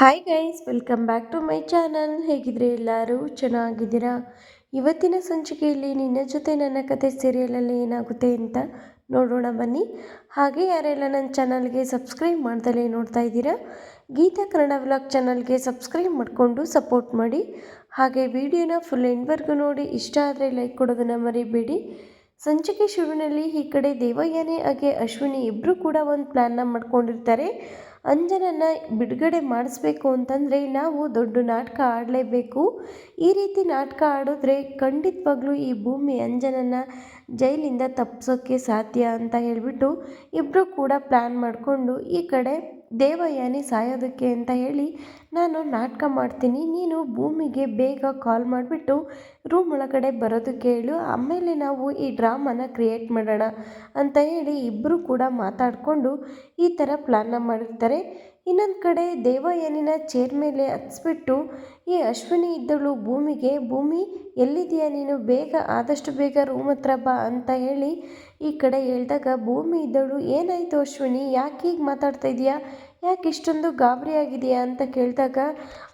Hi guys welcome back to my channel ಹೇಗಿದ್ರೆ ಎಲ್ಲರೂ ಚೆನ್ನಾಗಿದ್ದೀರಾ? ಇವತ್ತಿನ ಸಂಚಿಕೆಯಲ್ಲಿ ನಿನ್ನ ಜೊತೆ ನನ್ನ ಕತೆ ಸೀರಿಯಲಲ್ಲಿ ಏನಾಗುತ್ತೆ ಅಂತ ನೋಡೋಣ ಬನ್ನಿ. ಹಾಗೆ ಯಾರೆಲ್ಲ ನನ್ನ ಚಾನಲ್ಗೆ ಸಬ್ಸ್ಕ್ರೈಬ್ ಮಾಡ್ದಲೇ ನೋಡ್ತಾ ಇದ್ದೀರಾ, ಗೀತಾ ಕನ್ನಡ ವ್ಲಾಗ್ ಚಾನಲ್ಗೆ ಸಬ್ಸ್ಕ್ರೈಬ್ ಮಾಡಿಕೊಂಡು ಸಪೋರ್ಟ್ ಮಾಡಿ. ಹಾಗೆ ವಿಡಿಯೋನ ಫುಲ್ ಎಂಡ್ವರೆಗೂ ನೋಡಿ, ಇಷ್ಟ ಆದರೆ ಲೈಕ್ ಕೊಡೋದನ್ನು ಮರಿಬೇಡಿ. ಸಂಚಿಕೆ ಶುರುವಿನಲ್ಲಿ ಈ ಕಡೆ ದೇವಯ್ಯನೇ ಹಾಗೆ ಅಶ್ವಿನಿ ಇಬ್ಬರು ಕೂಡ ಒಂದು ಪ್ಲ್ಯಾನ್ನ ಮಾಡ್ಕೊಂಡಿರ್ತಾರೆ. ಅಂಜನನ್ನ ಬಿಡುಗಡೆ ಮಾಡಿಸ್ಬೇಕು ಅಂತಂದರೆ ನಾವು ದೊಡ್ಡ ನಾಟಕ ಆಡಲೇಬೇಕು. ಈ ರೀತಿ ನಾಟಕ ಆಡಿದ್ರೆ ಖಂಡಿತವಾಗ್ಲೂ ಈ ಭೂಮಿ ಅಂಜನನ್ನ ಜೈಲಿಂದ ತಪ್ಪಿಸೋಕ್ಕೆ ಸಾಧ್ಯ ಅಂತ ಹೇಳಿಬಿಟ್ಟು ಇಬ್ಬರೂ ಕೂಡ ಪ್ಲ್ಯಾನ್ ಮಾಡಿಕೊಂಡು ಈ ಕಡೆ ದೇವಯಾನಿ ಸಾಯೋದಕ್ಕೆ ಅಂತ ಹೇಳಿ ನಾನು ನಾಟಕ ಮಾಡ್ತೀನಿ, ನೀನು ಭೂಮಿಗೆ ಬೇಗ ಕಾಲ್ ಮಾಡಿಬಿಟ್ಟು ರೂಮ್ ಒಳಗಡೆ ಬರೋದು ಹೇಳು, ಆಮೇಲೆ ನಾವು ಈ ಡ್ರಾಮನ ಕ್ರಿಯೇಟ್ ಮಾಡೋಣ ಅಂತ ಹೇಳಿ ಇಬ್ಬರು ಕೂಡ ಮಾತಾಡಿಕೊಂಡು ಈ ಥರ ಪ್ಲ್ಯಾನ್ನ ಮಾಡಿರ್ತಾರೆ. ಇನ್ನೊಂದು ಕಡೆ ದೇವಯಾನಿನ ಚೇರ್ ಮೇಲೆ ಹತ್ಸ್ಬಿಟ್ಟು ಈ ಅಶ್ವಿನಿ ಇದ್ದಳು, ಭೂಮಿಗೆ, ಭೂಮಿ ಎಲ್ಲಿದೆಯಾ ನೀನು? ಬೇಗ, ಆದಷ್ಟು ಬೇಗ ರೂಮ್ ಹತ್ರ ಬಾ ಅಂತ ಹೇಳಿ ಈ ಕಡೆ ಹೇಳಿದಾಗ, ಭೂಮಿ ಇದ್ದಳು, ಏನಾಯಿತು ಅಶ್ವಿನಿ? ಯಾಕೆ ಹೀಗೆ ಮಾತಾಡ್ತಾ ಇದೆಯಾ ಯಾಕೆ ಇಷ್ಟೊಂದು ಗಾಬರಿ ಆಗಿದೆಯಾ ಅಂತ ಕೇಳಿದಾಗ,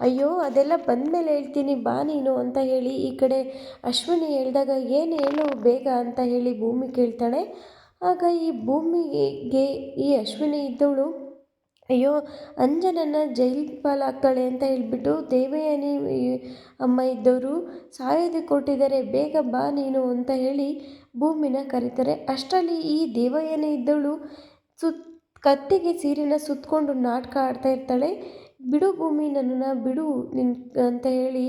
ಅಯ್ಯೋ, ಅದೆಲ್ಲ ಬಂದ ಮೇಲೆ ಹೇಳ್ತೀನಿ, ಬಾ ನೀನು ಅಂತ ಹೇಳಿ ಈ ಕಡೆ ಅಶ್ವಿನಿ ಹೇಳಿದಾಗ, ಏನು ಹೇಳು, ಬೇಗ ಅಂತ ಹೇಳಿ ಭೂಮಿ ಕೇಳ್ತಾಳೆ. ಆಗ ಈ ಭೂಮಿಗೆ ಈ ಅಶ್ವಿನಿ ಇದ್ದವಳು ಅಯ್ಯೋ, ಅಂಜನನ್ನ ಜೈಲ್ ಪಾಲಾಗ್ತಾಳೆ ಅಂತ ಹೇಳಿಬಿಟ್ಟು ದೇವಯಾನಿ ಅಮ್ಮ ಇದ್ದವರು ಸಾಯೋದಕ್ಕೆ ಕೊಟ್ಟಿದ್ದಾರೆ, ಬೇಗ ಬಾ ನೀನು ಅಂತ ಹೇಳಿ ಭೂಮಿನ ಕರೀತಾರೆ. ಅಷ್ಟರಲ್ಲಿ ಈ ದೇವಯಾನಿ ಇದ್ದವಳು ಸುತ್ತ ಕತ್ತಿಗೆ ಸೀರೆನ ಸುತ್ತಕೊಂಡು ನಾಟಕ ಆಡ್ತಾ ಇರ್ತಾಳೆ. ಬಿಡು ಭೂಮಿ ನನ್ನನ್ನು ಬಿಡು ನಿನ್ನ ಅಂತ ಹೇಳಿ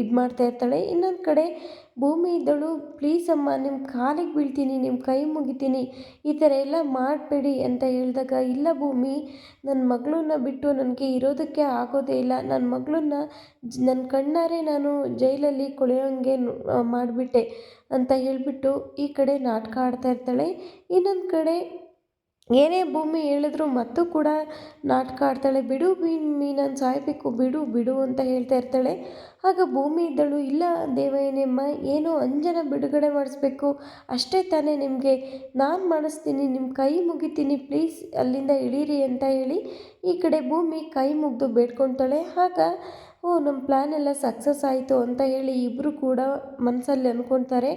ಇದು ಮಾಡ್ತಾ ಇರ್ತಾಳೆ. ಇನ್ನೊಂದು ಕಡೆ, ಭೂಮಿ ಇದ್ದಳು ಪ್ಲೀಸ್ ಅಮ್ಮ ನಿಮ್ಮ ಕಾಲಿಗೆ ಬೀಳ್ತೀನಿ ನಿಮ್ಮ ಕೈ ಮುಗಿತೀನಿ, ಈ ಥರ ಎಲ್ಲ ಮಾಡಬೇಡಿ ಅಂತ ಹೇಳಿದಾಗ, ಇಲ್ಲ ಭೂಮಿ ನನ್ನ ಮಗಳನ್ನ ಬಿಟ್ಟು ನನಗೆ ಇರೋದಕ್ಕೆ ಆಗೋದೇ ಇಲ್ಲ. ನನ್ನ ಮಗಳನ್ನ ನನ್ನ ಕಣ್ಣಾರೆ ನಾನು ಜೈಲಲ್ಲಿ ಕೊಳೆಯೋಂಗೆ ಮಾಡಿಬಿಟ್ಟೆ ಅಂತ ಹೇಳಿಬಿಟ್ಟು ಈ ಕಡೆ ನಾಟಕ ಆಡ್ತಾ ಇರ್ತಾಳೆ. ಇನ್ನೊಂದು ಕಡೆ ಏನೇ ಭೂಮಿ ಹೇಳಿದ್ರು ಮತ್ತು ಕೂಡ ನಾಟಕ ಆಡ್ತಾಳೆ, ಬಿಡು ಭೂಮಿ ನಾನು ಸಾಯಬೇಕು, ಬಿಡು ಬಿಡು ಅಂತ ಹೇಳ್ತಾ ಇರ್ತಾಳೆ. ಆಗ ಭೂಮಿ ಇದ್ದಳು, ಇಲ್ಲ ದೇವಯ್ಯನಮ್ಮ, ಏನೋ ಅಂಜನ ಬಿಡುಗಡೆ ಮಾಡಿಸ್ಬೇಕು. ಅಷ್ಟೇ ತಾನೇ ನಿಮಗೆ. ನಾನು ಮಾಡಿಸ್ತೀನಿ ನಿಮ್ಮ ಕೈ ಮುಗಿತೀನಿ, ಪ್ಲೀಸ್ ಅಲ್ಲಿಂದ ಇಳೀರಿ ಅಂತ ಹೇಳಿ ಈ ಕಡೆ ಭೂಮಿ ಕೈ ಮುಗಿದು ಬೇಡ್ಕೊತಾಳೆ ಆಗ ಓ ನಮ್ಮ ಪ್ಲ್ಯಾನ್ ಎಲ್ಲ ಸಕ್ಸಸ್ ಆಯಿತು ಅಂತ ಹೇಳಿ ಇಬ್ಬರು ಕೂಡ ಮನಸ್ಸಲ್ಲಿ ಅಂದ್ಕೊಳ್ತಾರೆ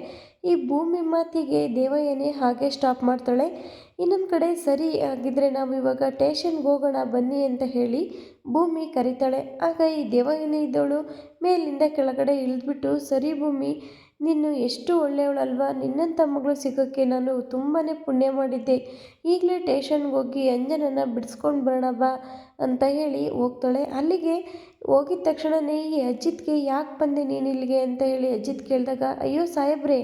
ಈ ಭೂಮಿ ಮಾತಿಗೆ ದೇವಯ್ಯನೇ ಹಾಗೆ ಸ್ಟಾಪ್ ಮಾಡ್ತಾಳೆ. ಇನ್ನೊಂದು ಕಡೆ ಸರಿ ಆಗಿದ್ದರೆ ನಾವು ಇವಾಗ ಟೇಷನ್ಗೆ ಹೋಗೋಣ ಬನ್ನಿ ಅಂತ ಹೇಳಿ ಭೂಮಿ ಕರೀತಾಳೆ. ಆಗ ಈ ದೇವಯ್ಯನೇ ಇದ್ದವಳು ಮೇಲಿಂದ ಕೆಳಗಡೆ ಇಳಿದ್ಬಿಟ್ಟು, ಸರಿ ಭೂಮಿ, ನೀನು ಎಷ್ಟು ಒಳ್ಳೆಯವಳಲ್ವಾ? ನಿನ್ನಂಥ ಮಗಳು ಸಿಗೋಕ್ಕೆ ನಾನು ತುಂಬಾ ಪುಣ್ಯ ಮಾಡಿದ್ದೆ. ಈಗಲೇ ಟೇಷನ್ಗೆ ಹೋಗಿ ಅಂಜನನ್ನ ಬಿಡಿಸ್ಕೊಂಡು ಬರೋಣ ಬಾ ಅಂತ ಹೇಳಿ ಹೋಗ್ತಾಳೆ. ಅಲ್ಲಿಗೆ ಹೋಗಿದ ತಕ್ಷಣನೇ ಈ ಅಜಿತ್ಗೆ, ಯಾಕೆ ಬಂದೆ ನೀನು ಇಲ್ಲಿಗೆ? ಅಂತ ಹೇಳಿ ಅಜಿತ್ ಕೇಳಿದಾಗ, ಅಯ್ಯೋ ಸಾಹೇಬ್ರೆ,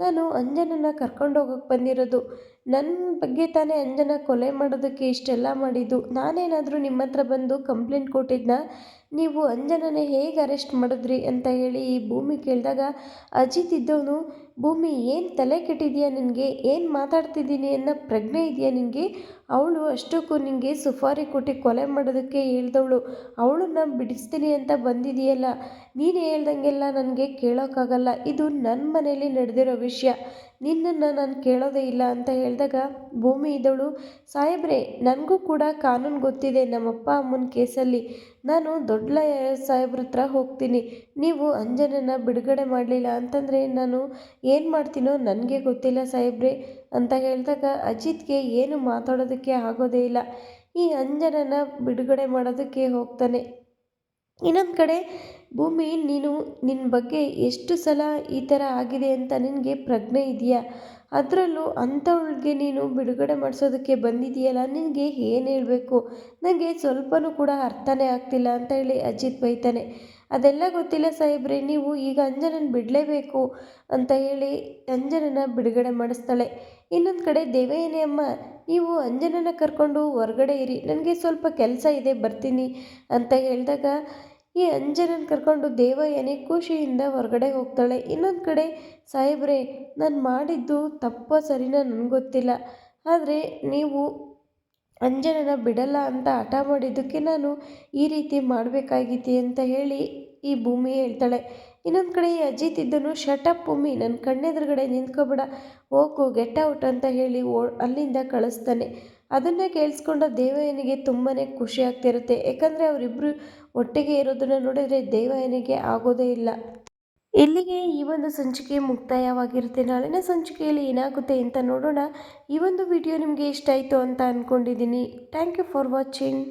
ನಾನು ಅಂಜನನ್ನ ಕರ್ಕೊಂಡು ಹೋಗೋಕ್ಕೆ ಬಂದಿರೋದು. ನನ್ನ ಬಗ್ಗೆ ತಾನೇ ಅಂಜನ ಕೊಲೆ ಮಾಡೋದಕ್ಕೆ ಇಷ್ಟೆಲ್ಲ ಮಾಡಿದ್ದು. ನಾನೇನಾದರೂ ನಿಮ್ಮ ಹತ್ರ ಬಂದು ಕಂಪ್ಲೇಂಟ್ ಕೊಟ್ಟಿದ್ನ? ನೀವು ಅಂಜನನ ಹೇಗೆ ಅರೆಸ್ಟ್ ಮಾಡಿದ್ರಿ? ಅಂತ ಹೇಳಿ ಈ ಭೂಮಿ ಕೇಳಿದಾಗ, ಅಜಿತ್ ಇದ್ದವನು, ಭೂಮಿ ಏನು ತಲೆ ಕೆಟ್ಟಿದೆಯಾ ನಿನಗೆ? ಏನು ಮಾತಾಡ್ತಿದ್ದೀನಿ ಅನ್ನೋ ಪ್ರಜ್ಞೆ ಇದೆಯಾ ನಿನಗೆ ಅವಳು ಅಷ್ಟಕ್ಕೂ ನಿನಗೆ ಸುಫಾರಿ ಕೊಟ್ಟು ಕೊಲೆ ಮಾಡೋದಕ್ಕೆ ಹೇಳ್ದವಳು. ಅವಳನ್ನ ಬಿಡಿಸ್ತೀನಿ ಅಂತ ಬಂದಿದೆಯಲ್ಲ, ನೀನು ಹೇಳ್ದಂಗೆಲ್ಲ ನನಗೆ ಕೇಳೋಕ್ಕಾಗಲ್ಲ. ಇದು ನನ್ನ ಮನೇಲಿ ನಡೆದಿರೋ ವಿಷಯ. ನಿನ್ನನ್ನು ನಾನು ಕೇಳೋದೇ ಇಲ್ಲ ಅಂತ ಹೇಳಿದಾಗ ಭೂಮಿ ಇದ್ದವಳು ಸಾಹೇಬ್ರೆ, ನನಗೂ ಕೂಡ ಕಾನೂನು ಗೊತ್ತಿದೆ. ನಮ್ಮಪ್ಪ ಅಮ್ಮನ ಕೇಸಲ್ಲಿ ನಾನು ದೊಡ್ಡ ಸಾಹೇಬ್ರ ಹತ್ರ ಹೋಗ್ತೀನಿ. ನೀವು ಅಂಜನನ್ನ ಬಿಡುಗಡೆ ಮಾಡಲಿಲ್ಲ ಅಂತಂದರೆ ನಾನು ಏನು ಮಾಡ್ತೀನೋ ನನಗೆ ಗೊತ್ತಿಲ್ಲ ಸಾಹೇಬ್ರೆ ಅಂತ ಹೇಳಿದಾಗ ಅಜಿತ್ಗೆ ಏನು ಮಾತಾಡೋದಕ್ಕೆ ಆಗೋದೇ ಇಲ್ಲ. ಈ ಅಂಜನನ್ನು ಬಿಡುಗಡೆ ಮಾಡೋದಕ್ಕೆ ಹೋಗ್ತಾನೆ. ಇನ್ನೊಂದು ಕಡೆ, ಭೂಮಿ, ನೀನು ನಿನ್ನ ಬಗ್ಗೆ ಎಷ್ಟು ಸಲ ಈ ಥರ ಆಗಿದೆ ಅಂತ ನಿನಗೆ ಪ್ರಜ್ಞೆ ಇದೆಯಾ? ಅದರಲ್ಲೂ ಅಂಥವಳಿಗೆ ನೀನು ಬಿಡುಗಡೆ ಮಾಡಿಸೋದಕ್ಕೆ ಬಂದಿದೆಯಲ್ಲ, ನಿನಗೆ ಏನು ಹೇಳಬೇಕು? ನನಗೆ ಸ್ವಲ್ಪನೂ ಕೂಡ ಅರ್ಥನೇ ಆಗ್ತಿಲ್ಲ ಅಂತ ಹೇಳಿ ಅಜಿತ್ ಬೈತಾನೆ. ಅದೆಲ್ಲ ಗೊತ್ತಿಲ್ಲ ಸಾಹೇಬ್ರೆ, ನೀವು ಈಗ ಅಂಜನನ ಬಿಡಲೇಬೇಕು ಅಂತ ಹೇಳಿ ಅಂಜನನ ಬಿಡುಗಡೆ ಮಾಡಿಸ್ತಾಳೆ. ಇನ್ನೊಂದು ಕಡೆ ದೇವಯ್ಯನೇ ಅಮ್ಮ, ನೀವು ಅಂಜನನ ಕರ್ಕೊಂಡು ಹೊರಗಡೆ ಇರಿ, ನನಗೆ ಸ್ವಲ್ಪ ಕೆಲಸ ಇದೆ, ಬರ್ತೀನಿ ಅಂತ ಹೇಳಿದಾಗ ಈ ಅಂಜನನ ಕರ್ಕೊಂಡು ದೇವಯ್ಯನೇ ಖುಷಿಯಿಂದ ಹೊರಗಡೆ ಹೋಗ್ತಾಳೆ. ಇನ್ನೊಂದು ಕಡೆ, ಸಾಹೇಬ್ರೆ, ನಾನು ಮಾಡಿದ್ದು ತಪ್ಪೋ ಸರಿನಾ ನನಗೆ ಗೊತ್ತಿಲ್ಲ. ಆದರೆ ನೀವು ಅಂಜನನ ಬಿಡಲ್ಲ ಅಂತ ಹಠ ಮಾಡಿದ್ದಕ್ಕೆ ನಾನು ಈ ರೀತಿ ಮಾಡಬೇಕಾಗಿತ್ತು ಅಂತ ಹೇಳಿ ಈ ಭೂಮಿ ಹೇಳ್ತಾಳೆ. ಇನ್ನೊಂದು ಕಡೆ ಈ ಅಜಿತ್ ಇದ್ದನು ಶಟಪ್ ಭೂಮಿ ನನ್ನ ಕಣ್ಣೆದುರುಗಡೆ ನಿಂತ್ಕೊಬೇಡ, ಹೋಗು ಗೆಟ್ ಔಟ್ ಅಂತ ಹೇಳಿ ಓ, ಅಲ್ಲಿಂದ ಕಳಿಸ್ತಾನೆ. ಅದನ್ನೇ ಕೇಳಿಸ್ಕೊಂಡ ದೇವಯ್ಯನಿಗೆ ತುಂಬಾ ಖುಷಿ ಆಗ್ತಿರುತ್ತೆ. ಯಾಕಂದರೆ ಅವರಿಬ್ಬರು ಒಟ್ಟಿಗೆ ಇರೋದನ್ನು ನೋಡಿದರೆ ದೇವಯ್ಯನಿಗೆ ಆಗೋದೇ ಇಲ್ಲ. ಇಲ್ಲಿಗೆ ಈ ಒಂದು ಸಂಚಿಕೆ ಮುಕ್ತಾಯವಾಗಿರುತ್ತೆ. ನಾಳಿನ ಸಂಚಿಕೆಯಲ್ಲಿ ಏನಾಗುತ್ತೆ ಅಂತ ನೋಡೋಣ. ಈ ಒಂದು ವಿಡಿಯೋ ನಿಮಗೆ ಇಷ್ಟ ಆಯಿತು ಅಂತ ಅಂದ್ಕೊಂಡಿದ್ದೀನಿ ಥ್ಯಾಂಕ್ ಯು ಫಾರ್ ವಾಚಿಂಗ್